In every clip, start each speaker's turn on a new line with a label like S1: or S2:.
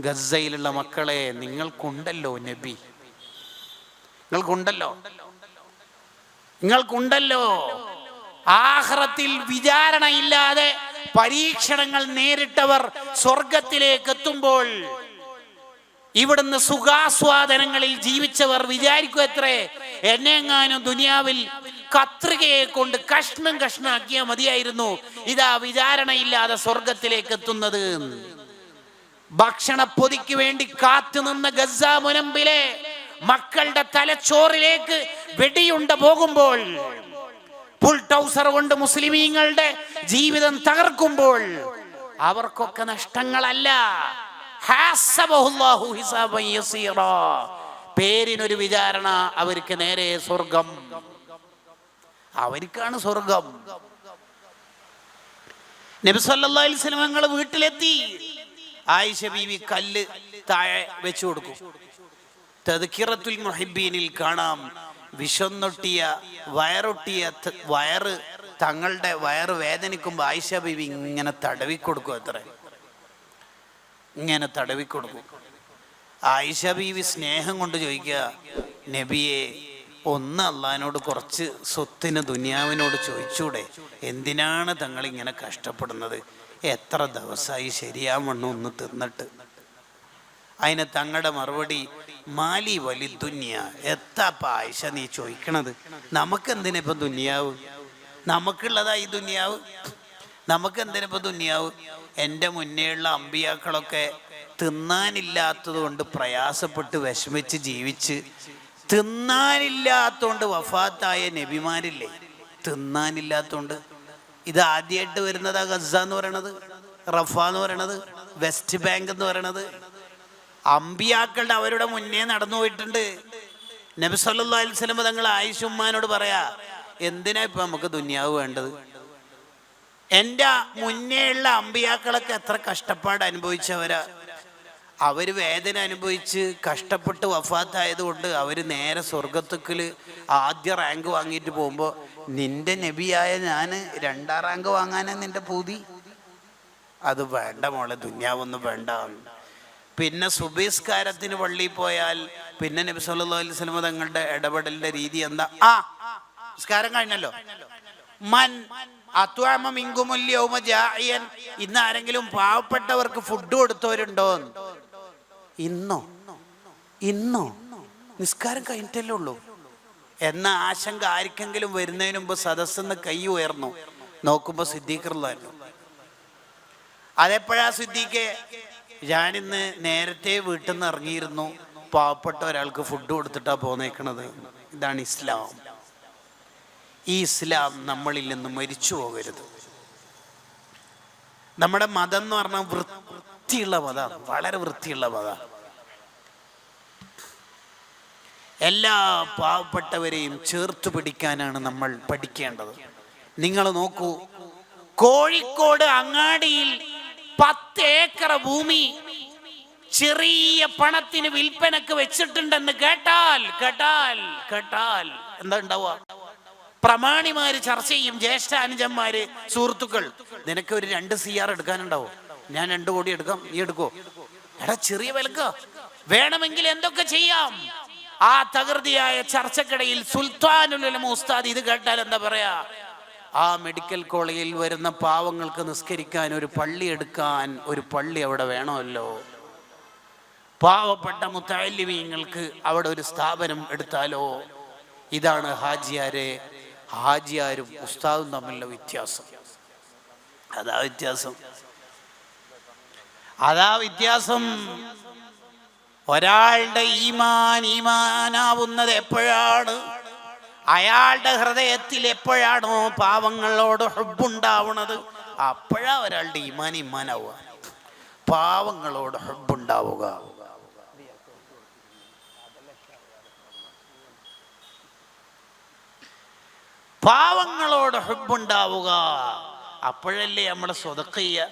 S1: ഗസയിലുള്ള മക്കളെ നിങ്ങൾക്കുണ്ടല്ലോ നബി. നിങ്ങൾക്കുണ്ടല്ലോ. നിങ്ങൾക്കുണ്ടല്ലോ. ആഹ്റത്തിൽ വിചാരണയില്ലാതെ പരീക്ഷണങ്ങൾ നേരിട്ടവർ സ്വർഗത്തിലേക്ക് എത്തുമ്പോൾ ഇവിടുന്ന് സുഖാസ്വാദനങ്ങളിൽ ജീവിച്ചവർ വിചാരിക്കും എത്രേ? എന്നെങ്ങാനും ദുനിയാവിൽ കത്രികയെ കൊണ്ട് കഷ്ണം കഷ്ണാക്കിയാൽ മതിയായിരുന്നു. ഇതാ വിചാരണയില്ലാതെ സ്വർഗത്തിലേക്ക് എത്തുന്നത്. ഭക്ഷണ പൊതിക്ക് വേണ്ടി കാത്തുനിന്ന ഗസ മുനമ്പിലെ മക്കളുടെ തലച്ചോറിലേക്ക് വെടിയുണ്ട പോകുമ്പോൾ ഫുൾ ടൗസർ കൊണ്ട് മുസ്ലിമീങ്ങളുടെ ജീവിതം തകർക്കുമ്പോൾ അവർക്കൊക്കെ നഷ്ടങ്ങളല്ല. പേരിനൊരു വിചാരണ അവർക്ക് നേരെ സ്വർഗം. അവർക്കാണ് സ്വർഗം. നബി സല്ലല്ലാഹു അലൈഹി വസല്ലം വീട്ടിലെത്തി. ആയിഷ ബീവി കല്ല് താഴെ വെച്ചു കൊടുക്കും. തെതുക്കിറത്തുൽ മുഹിബീനിൽ കാണാം വിഷന്നൊട്ടിയ വയറൊട്ടിയ വയറ് തങ്ങളുടെ വയറ് വേദനിക്കുമ്പോൾ ആയിഷ ബീവി ഇങ്ങനെ തടവിക്കൊടുക്കും അത്ര. ഇങ്ങനെ തടവിക്കൊടുക്കും ആയിഷ ബീവി സ്നേഹം കൊണ്ട് ചോദിക്കുക നബിയെ ഒന്ന് അള്ളഹാനോട് കുറച്ച് സ്വത്തിന് ദുനിയാവിനോട് ചോദിച്ചൂടെ? എന്തിനാണ് തങ്ങൾ ഇങ്ങനെ കഷ്ടപ്പെടുന്നത്? എത്ര ദിവസമായി ശരിയാവണ്ണം ഒന്ന് തിന്നിട്ട്. അതിന് തങ്ങളുടെ മറുപടി മാലി വലി ദുന്യ. എത്താ ആയിഷ നീ ചോദിക്കണത്? നമുക്കെന്തിനാ ഇപ്പൊ നമുക്കുള്ളതായി ദുന്യാവ്? നമുക്ക് എന്തിനിപ്പോ ദുനിയാവ്? എന്റെ മുന്നേയുള്ള അമ്പിയാക്കളൊക്കെ തിന്നാനില്ലാത്തത് കൊണ്ട് പ്രയാസപ്പെട്ട് വിഷമിച്ച് ജീവിച്ച് തിന്നാനില്ലാത്തോണ്ട് വഫാത്തായ നബിമാരില്ലേ? തിന്നാനില്ലാത്തോണ്ട് ഇത് ആദ്യമായിട്ട് വരുന്നത് ഗസ എന്ന് പറയണത് റഫ എന്ന് പറയണത് വെസ്റ്റ് ബാങ്ക് എന്ന് പറയണത്. അമ്പിയാക്കളുടെ അവരുടെ മുന്നേ നടന്നു പോയിട്ടുണ്ട്. നബി അലൈഹി വസല്ലം തങ്ങൾ ആയിഷുമ്മാനോട് പറയാ എന്തിനാ ഇപ്പൊ നമുക്ക് ദുന്യാവ് വേണ്ടത്? എന്റെ മുന്നേയുള്ള അമ്പിയാക്കളൊക്കെ എത്ര കഷ്ടപ്പാട് അനുഭവിച്ചവരാ. അവർ വേദന അനുഭവിച്ച് കഷ്ടപ്പെട്ട് വഫാത്തായതുകൊണ്ട് അവർ നേരെ സ്വർഗത്തുക്കിൽ ആദ്യ റാങ്ക് വാങ്ങിയിട്ട് പോകുമ്പോൾ നിന്റെ നബിയായ ഞാൻ രണ്ടാം റാങ്ക് വാങ്ങാനാ നിന്റെ പൂതി? അത് വേണ്ട മോളെ ദുന്യാവൊന്നും വേണ്ട. പിന്നെ സുബീസ്കാരത്തിന് പള്ളിയിൽ പോയാൽ പിന്നെ നബി സല്ലല്ലാഹു അലൈഹി വസല്ലം തങ്ങളുടെ ഇടപെടലിന്റെ രീതി എന്താ? ആ സംസ്കാരം കഴിഞ്ഞല്ലോ. മൻ അത്വാമ മിങ്കുമുല്യൗമ ജാഇയൻ ഇന്ന് ആരെങ്കിലും പാവപ്പെട്ടവർക്ക് ഫുഡ് കൊടുത്തവരുണ്ടോ? ഇന്നോ? ഇന്നോ? നിസ്കാരം കഴിഞ്ഞിട്ടല്ലേ ഉള്ളൂ. എന്ന ആശങ്ക ആർക്കെങ്കിലും വരുന്നതിന് മുമ്പ് സദസ്സെന്ന് കൈ ഉയർന്നു. നോക്കുമ്പോ സിദ്ദീഖറുള്ളായിരുന്നു അതെപ്പോഴാ സിദ്ദീഖെ? ഞാനിന്ന് നേരത്തെ വീട്ടിൽ നിന്ന് ഇറങ്ങിയിരുന്നു പാവപ്പെട്ട ഒരാൾക്ക് ഫുഡ് കൊടുത്തിട്ടാ പോന്നേക്കണത്. ഇതാണ് ഇസ്ലാം. ഈ ഇസ്ലാം നമ്മളിൽ നിന്ന് മരിച്ചു പോകരുത്. നമ്മുടെ മതം എന്ന് പറഞ്ഞാൽ വൃത്തിയുള്ള മതമാണ്. വളരെ വൃത്തിയുള്ള മതമാണ്. എല്ലാ പാവപ്പെട്ടവരെയും ചേർത്ത് പിടിക്കാനാണ് നമ്മൾ പഠിക്കേണ്ടത്. നിങ്ങൾ നോക്കൂ കോഴിക്കോട് അങ്ങാടിയിൽ പത്ത് ഏക്കർ ഭൂമി ചെറിയ പണത്തിന് വിൽപ്പനക്ക് വെച്ചിട്ടുണ്ടെന്ന് കേട്ടാൽ കേട്ടാൽ കേട്ടാൽ എന്താ ഉണ്ടാവുക? പ്രമാണിമാര് ചർച്ച ചെയ്യും ജ്യേഷ്ഠ അനുജന്മാര് സുഹൃത്തുക്കൾ നിനക്ക് ഒരു രണ്ട് സി ആർ എടുക്കാനുണ്ടാവും? ഞാൻ രണ്ടു കോടി എടുക്കാം നീ എടുക്കോ എടാ ചെറിയ വിലക്ക. വേണമെങ്കിൽ എന്തൊക്കെ ചെയ്യാം? ആ തകൃതിയായ ചർച്ചക്കിടയിൽ സുൽത്താനുൽ ഉസ്താദ് ഇത് കേട്ടാൽ എന്താ പറയാ? ആ മെഡിക്കൽ കോളേജിൽ വരുന്ന പാവങ്ങൾക്ക് നിസ്കരിക്കാൻ ഒരു പള്ളി എടുക്കാൻ ഒരു പള്ളി അവിടെ വേണമല്ലോ. പാവപ്പെട്ട മുത്താലിമീങ്ങൾക്ക് അവിടെ ഒരു സ്ഥാപനം എടുത്താലോ? ഇതാണ് ഹാജിയാരെ ഹാജിയാരും ഉസ്താദും തമ്മിലുള്ള വ്യത്യാസം. അതാ വ്യത്യാസം. അതാ വ്യത്യാസം. ഒരാളുടെ ഈമാൻ ഈമാനാവുന്നത് എപ്പോഴാണ്? അയാളുടെ ഹൃദയത്തിൽ എപ്പോഴാണോ പാവങ്ങളോട് ഹുബുണ്ടാവുന്നത് അപ്പോഴാ ഒരാളുടെ ഈമാൻ ഈമാനാവുക. പാവങ്ങളോട് ഹുബുണ്ടാവുക പാവങ്ങളോട് ഹുബുണ്ടാവുക അപ്പോഴല്ലേ നമ്മൾ സ്വതക്ക ചെയ്യുക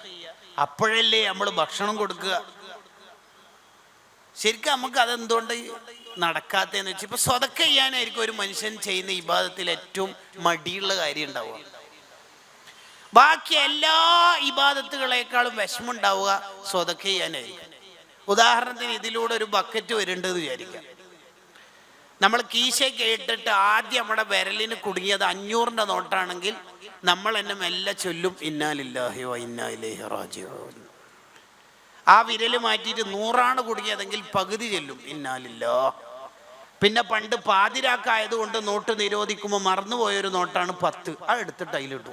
S1: അപ്പോഴല്ലേ നമ്മൾ ഭക്ഷണം കൊടുക്കുക. ശരിക്കും നമുക്ക് അതെന്തുകൊണ്ട് നടക്കാത്തതെന്ന് വെച്ചാൽ ഇപ്പൊ സ്വതക്ക ചെയ്യാനായിരിക്കും ഒരു മനുഷ്യൻ ചെയ്യുന്ന ഇബാദത്തിൽ ഏറ്റവും മടിയുള്ള കാര്യം ഉണ്ടാവുക. ബാക്കി എല്ലാ ഇബാദത്തുകളെക്കാളും വിഷമുണ്ടാവുക സ്വതക്ക ചെയ്യാനായിരിക്കും. ഉദാഹരണത്തിന് ഇതിലൂടെ ഒരു ബക്കറ്റ് വരുന്നുണ്ടെന്ന് വിചാരിക്കാം നമ്മൾ കീശയ്ക്ക് ഇട്ടിട്ട് ആദ്യം നമ്മുടെ വിരലിന് കുടുങ്ങിയത് അഞ്ഞൂറിന്റെ നോട്ടാണെങ്കിൽ നമ്മൾ എന്നെ മെല്ലെ ചൊല്ലും ഇന്നാലില്ലാഹിയോ ഇന്നാ ഇലൈഹി റാജിഊൻ. ആ വിരൽ മാറ്റിയിട്ട് നൂറാണ് കുടുങ്ങിയതെങ്കിൽ പകുതി ചെല്ലും. ഇന്നാലില്ലോ. പിന്നെ പണ്ട് പാതിരാക്കായതുകൊണ്ട് നോട്ട് നിരോധിക്കുമ്പോൾ മറന്നുപോയൊരു നോട്ടാണ് പത്ത്. ആ എടുത്തിട്ട് അതിലിട്ടു.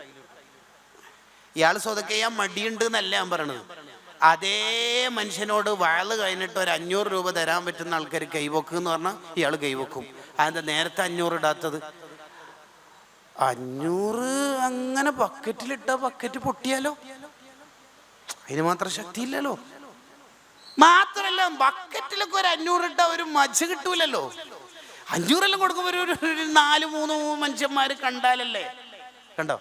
S1: ഇയാൾ സ്വതക്കെ ചെയ്യാൻ മടിയുണ്ട് എന്നല്ല ഞാൻ പറയണത്? അതേ മനുഷ്യനോട് വയൽ കഴിഞ്ഞിട്ട് ഒരു അഞ്ഞൂറ് രൂപ തരാൻ പറ്റുന്ന ആൾക്കാർ കൈവെക്കും എന്ന് പറഞ്ഞാൽ ഇയാൾ കൈവെക്കും. അതെന്താ നേരത്തെ അഞ്ഞൂറ് ഇടാത്തത്? അഞ്ഞൂറ് അങ്ങനെ ബക്കറ്റിലിട്ട പക്കറ്റ് പൊട്ടിയാലോ? അതിന് മാത്രം ശക്തിയില്ലല്ലോ. മാത്രല്ല ബക്കറ്റിലൊക്കെ ഒരു അഞ്ഞൂറ് ഇട്ട ഒരു മജ്ജ കിട്ടൂലല്ലോ. അഞ്ഞൂറെല്ലാം കൊടുക്കുമ്പോൾ ഒരു ഒരു- നാല് മൂന്ന് മനുഷ്യന്മാർ കണ്ടാലല്ലേ? കണ്ടോ?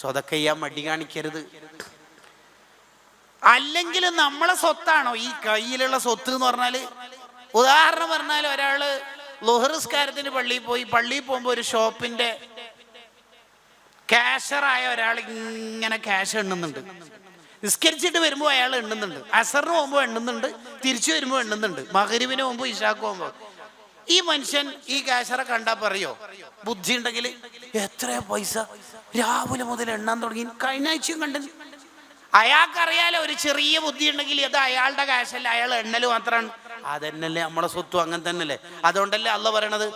S1: സ്വതൊക്കെ ചെയ്യാൻ മടി കാണിക്കരുത്. അല്ലെങ്കിൽ നമ്മളെ സ്വത്താണോ? ഈ കയ്യിലുള്ള സ്വത്ത് എന്ന് പറഞ്ഞാൽ ഉദാഹരണം പറഞ്ഞാൽ ഒരാൾ ലോഹറിസ്കാരത്തിന് പള്ളിയിൽ പോയി പള്ളിയിൽ പോകുമ്പോൾ ഒരു ഷോപ്പിന്റെ ക്യാഷറായ ഒരാൾ ഇങ്ങനെ ക്യാഷ് എണ്ണുന്നുണ്ട്. നിസ്കരിച്ചിട്ട് വരുമ്പോൾ അയാൾ എണ്ണുന്നുണ്ട്. അസറിന് പോകുമ്പോൾ എണ്ണുന്നുണ്ട് തിരിച്ചു വരുമ്പോൾ എണ്ണുന്നുണ്ട്. മകരിവിന് പോകുമ്പോൾ ഇഷാക്ക് പോകുമ്പോൾ ഈ മനുഷ്യൻ ഈ കാശറ കണ്ടാ പറയോ? ബുദ്ധി ഉണ്ടെങ്കിൽ എത്രയാ പൈസ? രാവിലെ മുതൽ എണ്ണാൻ തുടങ്ങി. കഴിഞ്ഞ ആഴ്ചയും കണ്ടു അയാൾക്കറിയാലോ ഒരു ചെറിയ ബുദ്ധി ഉണ്ടെങ്കിൽ അത് അയാളുടെ കാശല്ല അയാൾ എണ്ണൽ മാത്രമാണ്. അതന്നല്ലേ നമ്മളെ സ്വത്തും അങ്ങനെ തന്നെയല്ലേ. അതുകൊണ്ടല്ലേ അല്ല പറയണത്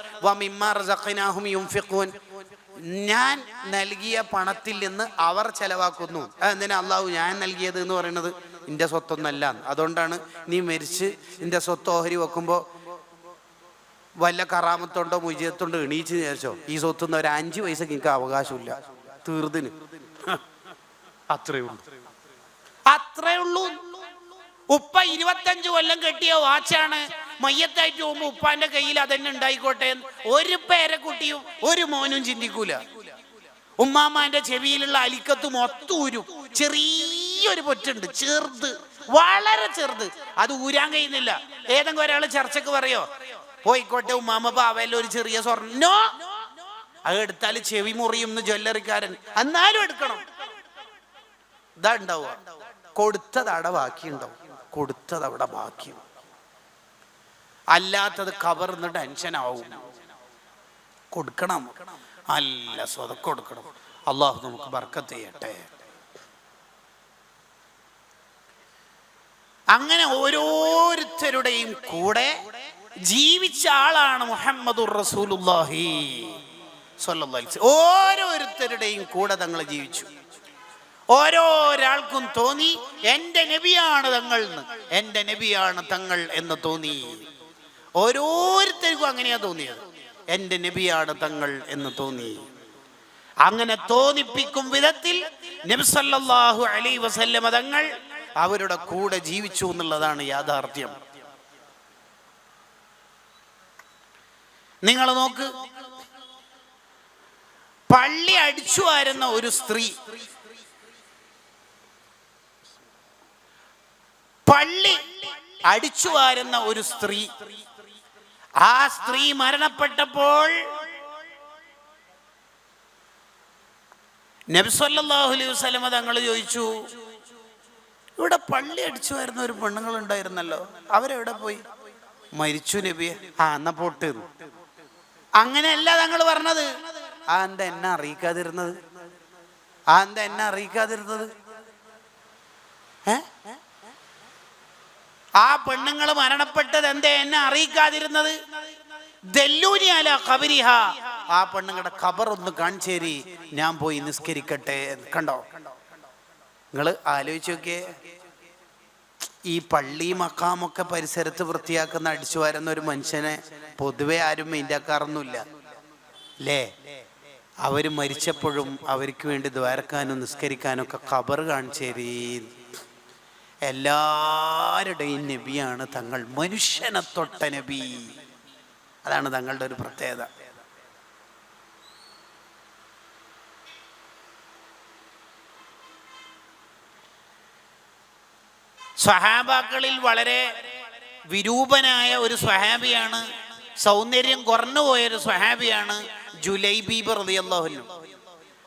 S1: ഞാൻ നൽകിയ പണത്തിൽ നിന്ന് അവർ ചെലവാക്കുന്നു. എന്തിനാ അള്ളാഹു ഞാൻ നൽകിയത് എന്ന് പറയുന്നത്? നിന്റെ സ്വത്തൊന്നല്ല. അതുകൊണ്ടാണ് നീ മരിച്ച് നിന്റെ സ്വത്ത് ഓഹരി വെക്കുമ്പോൾ വല്ല കറാമത്തുണ്ടോ മുജിയത്തുണ്ടോ എണീച്ച് വിചാരിച്ചോ? ഈ സ്വത്തുനിന്ന് ഒരു അഞ്ച് പൈസക്ക് എനിക്ക് അവകാശമില്ല. തീർതിന് അത്രേ ഉള്ളൂ. അത്രേ ഉള്ളൂ. ഉപ്പ ഇരുപത്തഞ്ച് കൊല്ലം കെട്ടിയ വാച്ചാണ്. മയ്യത്തായിട്ട് പോകുമ്പോ ഉപ്പാന്റെ കയ്യിൽ അതന്നെ ഉണ്ടായിക്കോട്ടെ ഒരു പേരക്കുട്ടിയും ഒരു മോനും ചിന്തിക്കൂല. ഉമ്മാമാന്റെ ചെവിയിലുള്ള അലിക്കത്ത് മൊത്തം ഊരും. ചെറിയൊരു പൊറ്റുണ്ട് ചെറുത് വളരെ ചെറുത്. അത് ഊരാൻ കഴിയുന്നില്ല. ഏതെങ്കിലും ഒരാൾ ചർച്ചക്ക് പറയോ? പോയിക്കോട്ടെ ഉമ്മാമ പാവല്ല ഒരു ചെറിയ സ്വർണോ. അത് എടുത്താൽ ചെവി മുറിയും ജ്വല്ലറിക്കാരൻ എന്നാലും എടുക്കണം. ഇതാ ഉണ്ടാവുക. കൊടുത്തത് അവിടെ ബാക്കിയുണ്ടാവും കൊടുത്തത് അവിടെ ബാക്കിയും അല്ലാത്തത് കവർന്ന് ടെൻഷൻ ആവും കൊടുക്കണം. അല്ല സ്വതം കൊടുക്കണം. അള്ളാഹു നമുക്ക് ബർക്കത്ത് ചെയ്യട്ടെ. അങ്ങനെ ഓരോരുത്തരുടെയും കൂടെ ജീവിച്ച ആളാണ് സ്വല്ലല്ലാഹി അലൈഹി ഓരോരുത്തരുടെയും കൂടെ തങ്ങൾ ജീവിച്ചു. ഓരോരാൾക്കും തോന്നി എന്റെ നബിയാണ് തങ്ങൾ എന്ന് എന്റെ നബിയാണ് തങ്ങൾ എന്ന് തോന്നി. ഓരോരുത്തർക്കും അങ്ങനെയാ തോന്നിയത്. എന്റെ നബിയാണ് തങ്ങൾ എന്ന് തോന്നി. അങ്ങനെ തോന്നിപ്പിക്കും വിധത്തിൽ നബിസല്ലാഹു അലൈ വസല്ലമ തങ്ങൾ അവരുടെ കൂടെ ജീവിച്ചു എന്നുള്ളതാണ് യാഥാർത്ഥ്യം. നിങ്ങൾ നോക്ക് പള്ളി അടിച്ചു വാരുന്ന ഒരു സ്ത്രീ പള്ളി അടിച്ചു വാരുന്ന ഒരു സ്ത്രീ. ആ സ്ത്രീ മരണപ്പെട്ടപ്പോൾ നബ്സല്ലാഹു അലൈഹി വസല്ലമ തങ്ങൾ ചോദിച്ചു ഇവിടെ പള്ളി അടിച്ചു വരുന്ന ഒരു പെണ്ണുങ്ങൾ ഉണ്ടായിരുന്നല്ലോ അവരെവിടെ പോയി? മരിച്ചു നബിയെ. ആ എന്നാ പോട്ട്. അങ്ങനെയല്ല തങ്ങൾ പറഞ്ഞത്. ആ എന്താ എന്നെ അറിയിക്കാതിരുന്നത്? ആ എന്താ എന്നെ അറിയിക്കാതിരുന്നത്? ഏ? ആ പെണ്ണുങ്ങൾ മരണപ്പെട്ടത് എന്തേ എന്നെ അറിയിക്കാതിരുന്നത്? ദല്ലൂനിയാല ആ പെണ്ണുങ്ങളുടെ ഖബർ ഒന്ന് കാണിച്ചേരി. ഞാൻ പോയി നിസ്കരിക്കട്ടെ കണ്ടോ? നിങ്ങൾ ആലോചിച്ച് നോക്കിയേ. ഈ പള്ളി മക്കാമൊക്കെ പരിസരത്ത് വൃത്തിയാക്കുന്ന അടിച്ചു വരുന്ന ഒരു മനുഷ്യനെ പൊതുവെ ആരും മൈൻഡാക്കാറൊന്നുമില്ല. അല്ലേ അവർ മരിച്ചപ്പോഴും അവർക്ക് വേണ്ടി ദ്വാരക്കാനും നിസ്കരിക്കാനും ഒക്കെ ഖബർ കാണിച്ചേരീ എല്ലാവരുടെയും നബിയാണ് തങ്ങൾ. മനുഷ്യനെ തൊട്ട നബി. അതാണ് തങ്ങളുടെ ഒരു പ്രത്യേകത. സ്വഹാബാക്കളിൽ വളരെ വിരൂപനായ ഒരു സ്വഹാബിയാണ് സൗന്ദര്യം കുറഞ്ഞു പോയൊരു സ്വഹാബിയാണ് ജുലൈബീബ് റളിയല്ലാഹു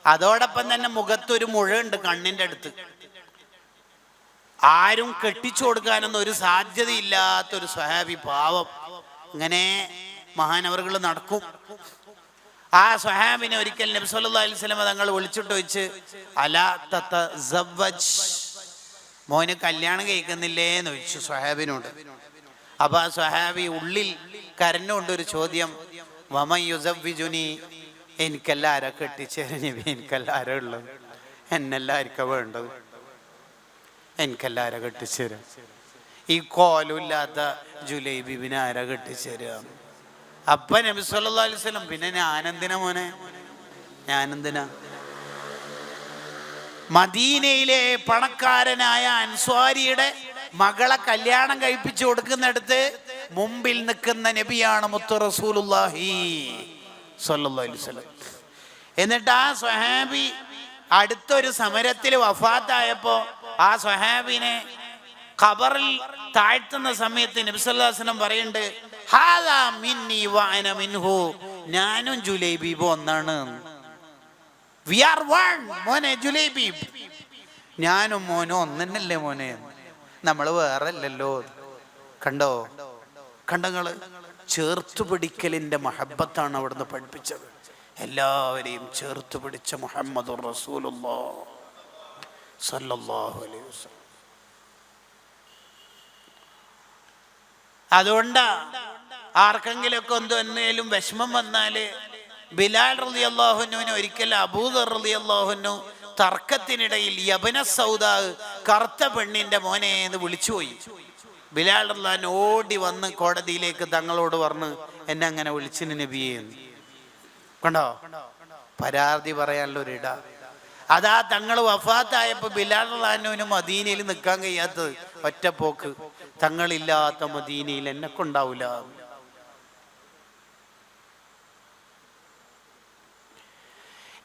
S1: അതോടൊപ്പം തന്നെ മുഖത്തൊരു മുഴ ഉണ്ട് കണ്ണിന്റെ അടുത്ത്. ആരും കെട്ടിച്ചു കൊടുക്കാനൊന്നും ഒരു സാധ്യതയില്ലാത്തൊരു സ്വഹാബി പാവം. അങ്ങനെ മഹാനവറുകൾ നടക്കും. ആ സ്വഹാബിനെ ഒരിക്കൽ നബി തങ്ങൾ വിളിച്ചിട്ട് വെച്ച് അല തത്ത മോന് കല്യാണം കഴിക്കുന്നില്ലേ എന്ന് ചോദിച്ചു സ്വഹാബിനോട്. അപ്പൊ ആ സ്വഹാബി ഉള്ളിൽ കരഞ്ഞുകൊണ്ട് ഒരു ചോദ്യം വമ യുസവ്വിജുനി? എനിക്കല്ല ആരാ കെട്ടിച്ചേരും നബി എനിക്കല്ല ഉള്ളത് എന്നെല്ലാം ആയിരിക്കും വേണ്ടത്. എനിക്കല്ല ആരാ കെട്ടിച്ചേരാ. ഈ കോലുമില്ലാത്ത ജുലൈബിബിനെ ആരാ കെട്ടിച്ചേരുക അപ്പ നബി സല്ലല്ലാഹു അലൈഹി വസല്ലം പിന്നെ ഞാനെന്തിനാ മോനെ? ഞാനെന്തിനാ? മദീനയിലെ പണക്കാരനായ അൻസ്വാരിയുടെ മകളെ കല്യാണം കഴിപ്പിച്ചു കൊടുക്കുന്നിടത്ത് മുമ്പിൽ നിൽക്കുന്ന നബിയാണ് മുത്തു അലൈഹി വസല്ലം. എന്നിട്ട് ആ സ്വഹാബി അടുത്തൊരു സമരത്തിൽ വഫാത്തായപ്പോ ആ സ്വഹാബിനെ ഖബറിൽ താഴ്ത്തുന്ന സമയത്ത് നബി സല്ലല്ലാഹു അലൈഹി വസല്ലം പറയുന്നുണ്ട് ഹാദാ ഞാനും ജുലൈബീബ് ഒന്നാണ്. വി ആർ വൺ മോനെ ജുലൈബീബ്. ഞാനും മോനും ഒന്നല്ലേ മോനെ. നമ്മൾ വേറെ അല്ലല്ലോ കണ്ടോ കണ്ടങ്ങൾ ചേർത്തു പിടിക്കലിന്റെ മഹബത്താണ് അവിടുന്ന് പഠിപ്പിച്ചത്. എല്ലാവരെയും ചേർത്ത് പിടിച്ച മുഹമ്മദ് സല്ലല്ലാഹു അലൈഹി വസല്ലം. അതുകൊണ്ട് ആർക്കെങ്കിലൊക്കെ എന്തെങ്കിലും വിഷമം വന്നാൽ ബിലാൽ റതി അള്ളാഹുനുവിന് ഒരിക്കൽ അബൂദർ റതി അള്ളാഹുനു തർക്കത്തിനിടയിൽ യബന സൗദാവ് കറുത്ത പെണ്ണിന്റെ മോനെ എന്ന് വിളിച്ചുപോയി ബിലാൽ റഹ്ലാൻ ഓടി വന്ന് കോടതിയിലേക്ക് തങ്ങളോട് പറഞ്ഞ് എന്നെ അങ്ങനെ വിളിച്ചിന് നബിയെന്ന് കണ്ടോ? പരാതി പറയാനുള്ള ഒരിട. അതാ തങ്ങൾ വഫാത്തായപ്പോ ബിലാൽ റഹ്ലാനുവിന് മദീനയിൽ നിൽക്കാൻ കഴിയാത്തത്. ഒറ്റപ്പോക്ക്. തങ്ങളില്ലാത്ത മദീനയിൽ എന്നെ കൊണ്ടാവൂല.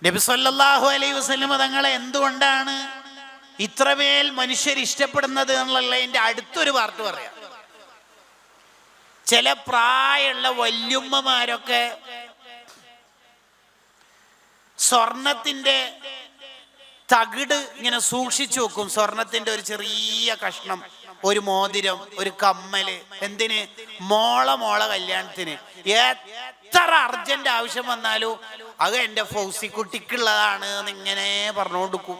S1: നബി സല്ലല്ലാഹു അലൈഹി വസല്ലം തങ്ങളെ എന്തുകൊണ്ടാണ് ഇത്രമേൽ മനുഷ്യർ ഇഷ്ടപ്പെടുന്നത് എന്നുള്ള എന്റെ അടുത്തൊരു വാർത്ത പറയാം. ചില പ്രായമുള്ള വല്യുമ്മമാരൊക്കെ സ്വർണത്തിന്റെ തകിട് ഇങ്ങനെ സൂക്ഷിച്ചു വെക്കും. സ്വർണത്തിന്റെ ഒരു ചെറിയ കഷ്ണം ഒരു മോതിരം ഒരു കമ്മൽ എന്തിന്? മോള മോള കല്യാണത്തിന്. എത്ര അർജന്റ് ആവശ്യം വന്നാലും അത് എന്റെ ഫൗസിക്കുട്ടിക്കുള്ളതാണ് എന്നിങ്ങനെ പറഞ്ഞുകൊടുക്കും.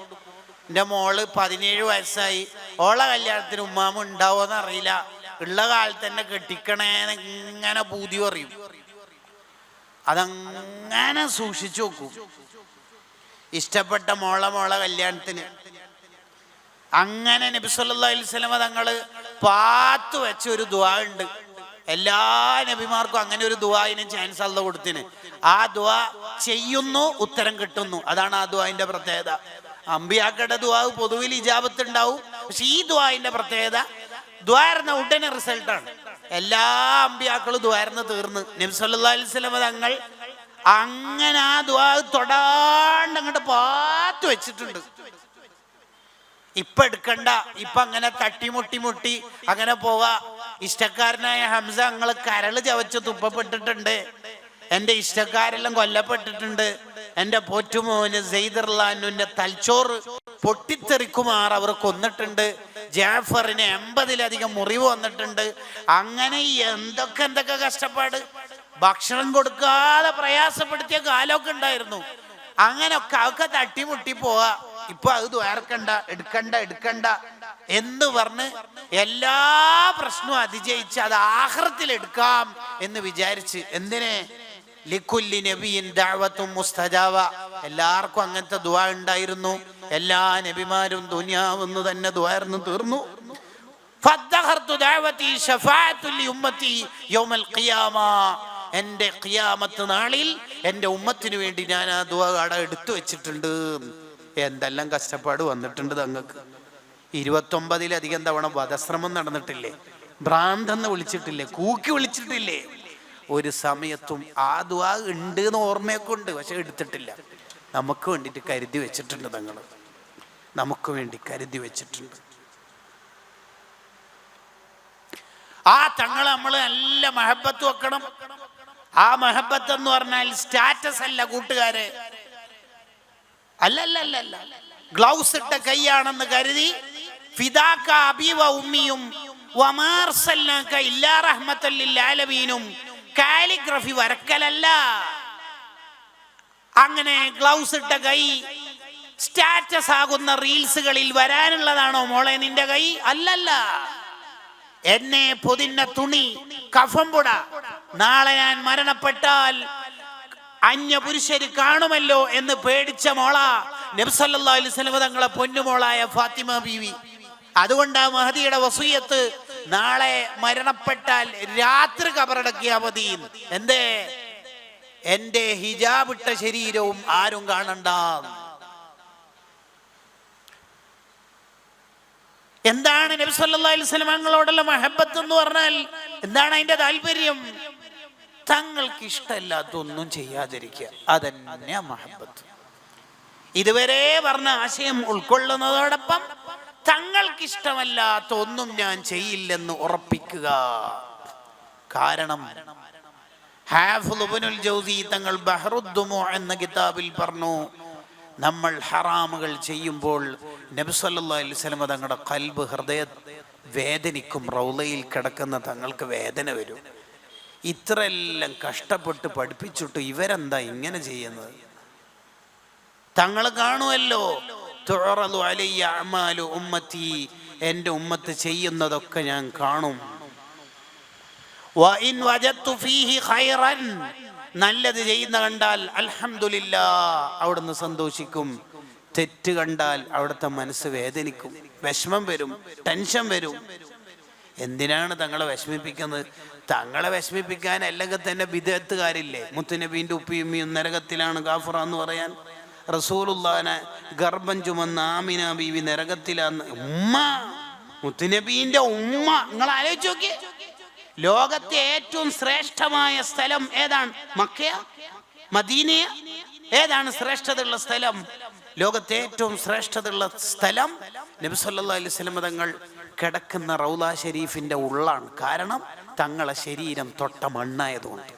S1: എന്റെ മോൾ പതിനേഴ് വയസ്സായി. ഓള കല്യാണത്തിന് ഉമ്മാമ ഉണ്ടാവോന്ന് അറിയില്ല. ഉള്ള കാലത്ത് തന്നെ കെട്ടിക്കണേന്ന് ഇങ്ങനെ പൂതി പറയും. അതങ്ങനെ സൂക്ഷിച്ചു വെക്കും. ഇഷ്ടപ്പെട്ട മോള മോള കല്യാണത്തിന്. അങ്ങനെ നബി സല്ലല്ലാഹു അലൈഹി വസല്ലമ തങ്ങൾ പാത്തു വെച്ച ഒരു ദുവാ ഉണ്ട്. എല്ലാ നബിമാർക്കും അങ്ങനെ ഒരു ദുആയിനും ചാൻസ് അല്ല കൊടുത്തിന്. ആ ദുആ ചെയ്യുന്നു ഉത്തരം കിട്ടുന്നു. അതാണ് ആ ദുവാന്റെ പ്രത്യേകത. അമ്പിയാക്കയുടെ ദുആ പൊതുവിൽ ഇജാബത്ത് ഉണ്ടാവും പക്ഷെ ഈ ദുവാന്റെ പ്രത്യേകത ദ്വാരുന്ന ഉടനെ റിസൾട്ടാണ് എല്ലാ അമ്പിയാക്കളും ദ്വാരുന്ന് തീർന്ന്. നബി സല്ലല്ലാഹു അലൈഹി തങ്ങൾ അങ്ങനെ ആ ദ്വാ തൊടാണ്ട് അങ്ങോട്ട് പാത്തു വെച്ചിട്ടുണ്ട്. ഇപ്പൊ എടുക്കണ്ട ഇപ്പൊ അങ്ങനെ തട്ടിമുട്ടി മുട്ടി അങ്ങനെ പോവാ. ഇഷ്ടക്കാരനായ ഹംസ അങ്ങൾ കരൾ ചവച്ച് തുപ്പപ്പെട്ടിട്ടുണ്ട്. എന്റെ ഇഷ്ടക്കാരെല്ലാം കൊല്ലപ്പെട്ടിട്ടുണ്ട്. എന്റെ പോറ്റുമോന് സെയ്ദർലാനുവിന്റെ തൽച്ചോറ് പൊട്ടിത്തെറിക്കുമാർ അവർ കൊന്നിട്ടുണ്ട്. ജാഫറിന് എൺപതിലധികം മുറിവ് വന്നിട്ടുണ്ട്. അങ്ങനെ എന്തൊക്കെ എന്തൊക്കെ കഷ്ടപ്പാട്? ഭക്ഷണം കൊടുക്കാതെ പ്രയാസപ്പെടുത്തിയ കാലമൊക്കെ ഉണ്ടായിരുന്നു. അങ്ങനൊക്കെ അതൊക്കെ തട്ടിമുട്ടി പോവാ. ഇപ്പൊ അത് ദ്വാരക്കണ്ട എടുക്കണ്ട എടുക്കണ്ട എന്ന് പറഞ്ഞ് എല്ലാ പ്രശ്നവും അതിജയിച്ച് അത് ആഹ്റത്തിൽ എടുക്കാം എന്ന് വിചാരിച്ച് എന്തിനെ? ലിക്കുല്ലി നബിയിൻ ദാവത്തും മുസ്തജാവ. എല്ലാവർക്കും അങ്ങനത്തെ ദുആ ഉണ്ടായിരുന്നു. എല്ലാ നബിമാരും ദുനിയാവെന്ന് തന്നെ ദ്വാർന്ന് തീർന്നു. ഫദ്ദഹർത്തു ദഅവതി ശഫാഅത്തുൽ ഉമ്മത്തി യൗമൽ ഖിയാമ. എന്റെ ഖിയാമത്ത് നാളിൽ എന്റെ ഉമ്മത്തിന് വേണ്ടി ഞാൻ ആ ദുആ കട എടുത്തു വെച്ചിട്ടുണ്ട്. എന്തെല്ലാം കഷ്ടപ്പാട് വന്നിട്ടുണ്ട് തങ്ങൾക്ക്. ഇരുപത്തൊമ്പതിലധികം തവണ വധശ്രമം നടന്നിട്ടില്ലേ? ഭ്രാന്തെന്ന് വിളിച്ചിട്ടില്ലേ? കൂക്കി വിളിച്ചിട്ടില്ലേ? ഒരു സമയത്തും ആ ദുവാ ഉണ്ട് എന്ന് ഓർമ്മയൊക്കെ ഉണ്ട് പക്ഷെ എടുത്തിട്ടില്ല. നമുക്ക് വേണ്ടിയിട്ട് കരുതി വെച്ചിട്ടുണ്ട് തങ്ങൾ. നമുക്ക് വേണ്ടി കരുതി വെച്ചിട്ടുണ്ട്. ആ തങ്ങൾ നമ്മൾ നല്ല മഹബത്ത് വെക്കണം. ആ മഹബത്ത് എന്ന് പറഞ്ഞാൽ സ്റ്റാറ്റസ് അല്ല കൂട്ടുകാരെ. അല്ലല്ലല്ല ഗ്ലൗസ് ഇട്ട കൈയാണെന്ന് കരുതി ഫിദാക്ക അബീവ ഉമ്മിയും വമാർസല്ലാക്ക ഇല്ലാ റഹ്മത്തൽ ആലമീനും കാലിഗ്രഫി വരക്കലല്ല. അങ്ങനെ ഗ്ലൗസ് ഇട്ട കൈ സ്റ്റാറ്റസ് ആകുന്ന റീൽസുകളിൽ വരാനുള്ളതാണോ മോളെ നിന്റെ കൈ? അല്ലല്ല. എന്നെ പൊതിന്ന തുണി കഫംപുട. നാളെ ഞാൻ മരണപ്പെട്ടാൽ അന്യ പുരുഷര് കാണുമല്ലോ എന്ന് പേടിച്ച മോള. നബ്സല്ലാ തങ്ങളെ പൊന്നുമോളായ ഫാത്തിമ ബീവി. അതുകൊണ്ടാ മഹദിയുടെ വസൂയത്ത് നാളെ മരണപ്പെട്ടാൽ രാത്രി കബറടക്കിയാ മതി എന്തേ? എന്റെ ഹിജാബിട്ട ശരീരവും ആരും കാണണ്ട എന്താണ് നബി സല്ലല്ലാഹി അലൈഹി വസല്ലം തങ്ങളോടുള്ള മഹബത്ത് എന്ന് പറഞ്ഞാൽ? എന്താണ് അതിന്റെ താല്പര്യം? തങ്ങൾക്ക് ഇഷ്ടമല്ലാത്തൊന്നും ചെയ്യാതിരിക്കുക. അതന്നെ മഹബത്ത്. ഇതുവരെ പറഞ്ഞ ആശയം ഉൾക്കൊള്ളുന്നതോടൊപ്പം തങ്ങൾക്ക് ഇഷ്ടമല്ലാത്ത ഒന്നും ഞാൻ ചെയ്യില്ലെന്ന് ഉറപ്പിക്കുക. കാരണം ഹാഫുൽ ജൗസി തങ്ങൾ ബഹറുദ്ദുമു എന്ന കിതാബിൽ പറഞ്ഞു നമ്മൾ ഹറാമുകൾ ചെയ്യുമ്പോൾ നബി സല്ലല്ലാഹു അലൈഹി വസല്ലം തങ്ങളുടെ കൽബ് ഹൃദയ വേദനിക്കും റൗലയിൽ കിടക്കുന്ന തങ്ങൾക്ക് വേദന വരും. ഇത്രയെല്ലാം കഷ്ടപ്പെട്ട് പഠിപ്പിച്ചിട്ട് ഇവരെന്താ ഇങ്ങനെ ചെയ്യുന്നത്? തങ്ങൾ കാണുമല്ലോ തുഴറതു അലയ്യ അമാലു ഉമ്മത്തി എന്റെ ഉമ്മത്ത് ചെയ്യുന്നതൊക്കെ ഞാൻ കാണും. വജത്തു ഫീഹി ഖൈറൻ നല്ലത് ചെയ്യുന്ന കണ്ടാൽ അൽഹംദുലില്ലാ അവിടുന്ന് സന്തോഷിക്കും. തെറ്റ് കണ്ടാൽ അവിടുത്തെ മനസ്സ് വേദനിക്കും. വിഷമം വരും ടെൻഷൻ വരും. എന്തിനാണ് തങ്ങളെ വിഷമിപ്പിക്കുന്നത്? തങ്ങളെ വിഷമിപ്പിക്കാൻ അല്ലെങ്കിൽ തന്നെ വിദേഹത്തുകാരില്ലേ മുത്തുനബീന്റെ ഉപ്പിയുമ്മിയും നരകത്തിലാണ് ഗാഫറ എന്ന് പറയാൻ. റസൂലുള്ളാനെ ഗർഭം ചുമന്ന ആമിന ബീവി നരകത്തിലാന്ന്. ഉമ്മ മുത്തുനബീന്റെ ഉമ്മ. നിങ്ങൾ ആലോചിച്ച് നോക്കിയേ. ലോകത്തെ ഏറ്റവും ശ്രേഷ്ഠമായ സ്ഥലം ഏതാണ്? മക്കയ? മദീനയ? ഏതാണ് ശ്രേഷ്ഠതയുള്ള സ്ഥലം? ലോകത്തെ ഏറ്റവും ശ്രേഷ്ഠതയുള്ള സ്ഥലം? നബി സല്ലല്ലാഹു അലൈഹി സ്വലം തങ്ങൾ കിടക്കുന്ന റൗല ഷെരീഫിന്റെ ഉള്ളാണ്. കാരണം തങ്ങളെ ശരീരം തൊട്ട മണ്ണായതുകൊണ്ട്.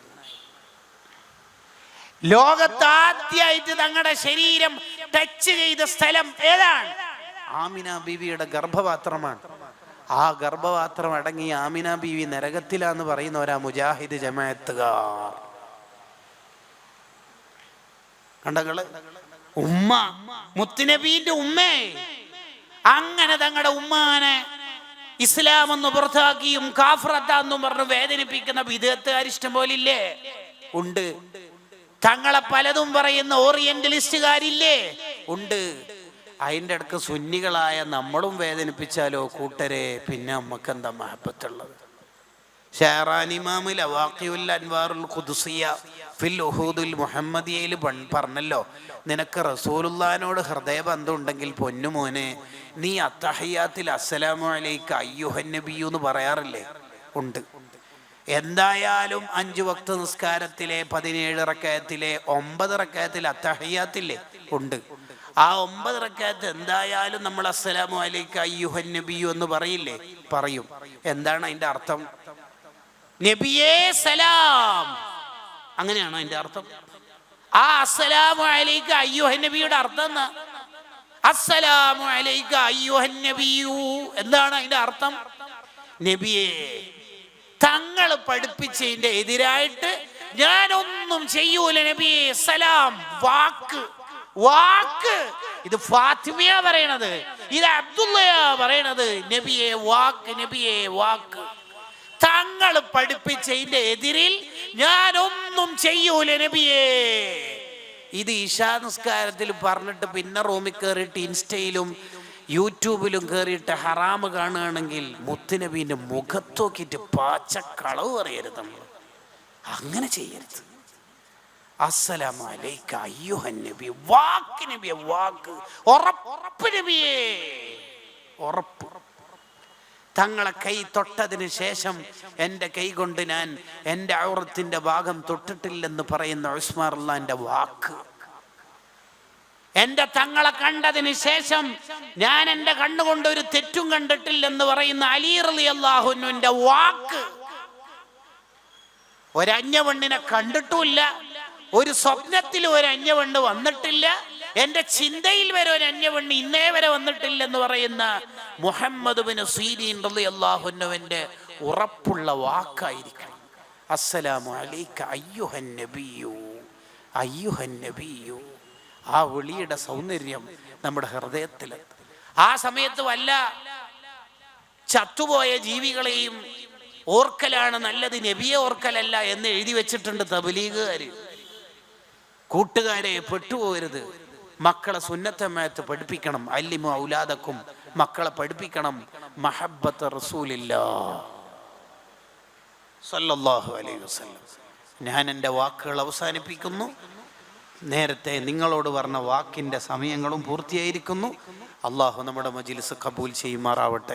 S1: ലോകത്താദ്യമായിട്ട് തങ്ങളുടെ ശരീരം ടച്ച് ചെയ്ത സ്ഥലം ഏതാണ്? ആമിന ബിവിയുടെ ഗർഭപാത്രമാണ്. ആ ഗർഭപാത്രം അടങ്ങി ആമിന ബീവി നരകത്തിലാന്ന് പറയുന്ന ഒരാ മുജാഹിദ് ജമാഅത്തുകാർ. കണ്ടങ്ങൾ ഉമ്മ മുത്തുനബീന്റെ ഉമ്മേ. അങ്ങനെ തങ്ങളുടെ ഉമ്മാനെ ഇസ്ലാം എന്ന് പുറത്താക്കിയും കാഫ്രത്താന്നും പറഞ്ഞു വേദനിപ്പിക്കുന്ന വിധേയത്തുകാർ ഇഷ്ടം പോലില്ലേ? ഉണ്ട്. തങ്ങളെ പലതും പറയുന്ന ഓറിയന്റലിസ്റ്റുകാരില്ലേ? ഉണ്ട്. അതിന്റെ അടുക്ക് സുന്നികളായ നമ്മളും വേദനിപ്പിച്ചാലോ കൂട്ടരെ? പിന്നെ നമുക്ക് എന്താ മഹബത്തുള്ളത് അൻവാറുൽ ഖുദ്സിയ ഫിൽ മുഹമ്മദിയയിൽ പറഞ്ഞല്ലോ നിനക്ക് റസൂലുള്ളാനോട് ഹൃദയബന്ധം ഉണ്ടെങ്കിൽ പൊന്നുമോനെ നീ അത്തഹയ്യാത്തിൽ അസ്സലാമു അലൈക്ക് അയ്യുഹൻ നബിയു എന്ന് പറയാറില്ലേ? ഉണ്ട്. എന്തായാലും അഞ്ചു വക്ത നിസ്കാരത്തിലെ പതിനേഴ് റക്കയത്തിലെ ഒമ്പത് റക്കയത്തിൽ അത്തഹയ്യാത്തില്ലേ? ഉണ്ട്. ആ ഒമ്പത് റക്കാത്ത് എന്തായാലും നമ്മൾ അസ്സലാമു അലൈക്ക അയ്യുഹൻ നബിയു എന്ന് പറയില്ലേ? പറയും. എന്താണ് അതിന്റെ അർത്ഥം? നബിയേ സലാം. അങ്ങനെയാണോ അതിന്റെ അർത്ഥം? ആ അസ്സലാമു അലൈക്ക അയ്യുഹൻ നബിയുടെ അർത്ഥം എന്നാ അസ്സലാമു അലൈക്ക അയ്യുഹൻ നബിയു. എന്താണ് അതിന്റെ അർത്ഥം? നബിയേ തങ്ങൾ പഠിപ്പിച്ചതിന്റെ എതിരായിട്ട് ഞാനൊന്നും ചെയ്യൂല നബിയേ. സലാം വാക്ക്. വാക്ക്. ഇത് ഫാത്തിമിയ പറയണത്. ഇത് അബ്ദുള്ള പറയണത്. നബിയെ വാക്ക് നബിയെ വാക്ക്. തങ്ങൾ പഠിപ്പിച്ചതിന്റെ എതിരിൽ ഒന്നും ചെയ്യൂല നബിയേ. ഇത് ഇഷാ നിസ്കാരത്തിൽ പറഞ്ഞിട്ട് പിന്നെ റൂമിൽ കയറിയിട്ട് ഇൻസ്റ്റയിലും യൂട്യൂബിലും കയറിയിട്ട് ഹറാമ് കാണുകയാണെങ്കിൽ മുത്തുനബീന്റെ മുഖത്തോക്കിയിട്ട് പാച്ച കളവ് പറയരുത് നമ്മൾ അങ്ങനെ ചെയ്യരുത്. ഉറപ്പ് നബിയേ. ഉറപ്പ്. തങ്ങളെ കൈ തൊട്ടതിന് ശേഷം എന്റെ കൈ കൊണ്ട് ഞാൻ എന്റെ ഔറത്തിന്റെ ഭാഗം തൊട്ടിട്ടില്ലെന്ന് പറയുന്ന ഉസ്മാറുള്ളാന്റെ വാക്ക്. എന്റെ തങ്ങളെ കണ്ടതിന് ശേഷം ഞാൻ എന്റെ കണ്ണുകൊണ്ട് ഒരു തെറ്റും കണ്ടിട്ടില്ലെന്ന് പറയുന്ന അലീറലി അള്ളാഹുനുവിന്റെ വാക്ക്. ഒരഞ്ഞ പെണ്ണിനെ കണ്ടിട്ടുമില്ല. ഒരു സ്വപ്നത്തിൽ ഒരു അന്യവണ്ണ് വന്നിട്ടില്ല. എന്റെ ചിന്തയിൽ വരെ ഒരു അന്യവണ്ണി ഇന്നേ വരെ വന്നിട്ടില്ലെന്ന് പറയുന്ന മുഹമ്മദ് ഉറപ്പുള്ള വാക്കായിരിക്കണം. അസ്സലാമു നബിയു ആ വിളിയുടെ സൗന്ദര്യം നമ്മുടെ ഹൃദയത്തിൽ ആ സമയത്ത് വല്ല ചത്തുപോയ ജീവികളെയും ഓർക്കലാണ് നല്ലത്. നബിയെ ഓർക്കലല്ല എന്ന് എഴുതി വെച്ചിട്ടുണ്ട് തബലീഗുകാര്. കൂട്ടുകാരെ പെട്ടുപോകരുത്. മക്കളെ സുന്നത്തമയത്ത് പഠിപ്പിക്കണം. അല്ലിമു ഔലാദക്കും മക്കളെ പഠിപ്പിക്കണം. മഹബത്ത് റസൂലില്ല. സല്ലല്ലാഹു അലൈഹി വസല്ലം. ഞാൻ എന്റെ വാക്കുകൾ അവസാനിപ്പിക്കുന്നു. നേരത്തെ നിങ്ങളോട് പറഞ്ഞ വാക്കിന്റെ സമയങ്ങളും പൂർത്തിയായിരിക്കുന്നു. അള്ളാഹു നമ്മുടെ മജിലിസ് കബൂൽ ചെയ്യുമാറാവട്ടെ.